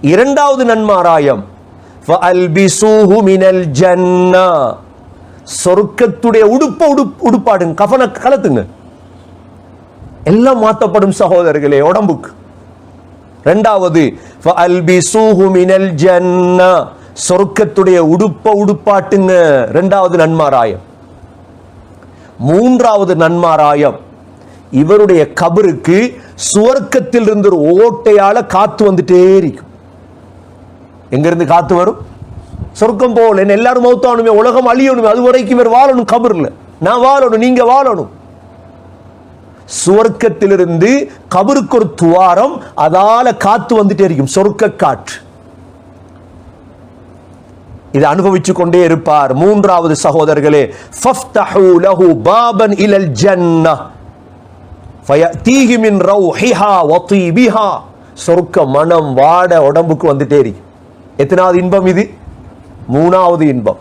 இரண்டாவது நன்மாராயம். சொருக்கத்துடைய உடுப்ப உடுப்பாடுங்க கவன கலத்துங்க. எல்லாம் மாற்றப்படும் சகோதரர்களே உடம்புக்கு. ரெண்டாவது சொர்க்கத்துடைய உடுப்ப உடுப்பாட்டுங்க ரெண்டாவது நன்மாராயம். மூன்றாவது நன்மாராயம் இவருடைய கபருக்கு சுவர்க்கத்தில் இருந்து ஒரு ஓட்டையால காத்து வந்துட்டே இருக்கும் எங்கிருந்து காத்து வரும்? சொர்க்கம் போல என்ன எல்லாரும் மௌத்தானுமே உலகம் அழியணுமே அது வரைக்கும் இவர் வாழணும் கபர்ல. நான் வாழணும் நீங்க வாழணும். சுவர்க்கத்திலிருந்து கபருக்கு ஒரு துவாரம் அதால காத்து வந்துட்டே இருக்கும் சொர்க்க காற்று. இதை அனுபவிச்சு கொண்டே இருப்பார் மூன்றாவது சகோதரர்களே. பாபன் இலல் ஜன்னah சொர்க்க மனம் வாட உடம்புக்கு வந்துட்டே இருக்கு எத்தனாவது இன்பம் இது? மூணாவது இன்பம்.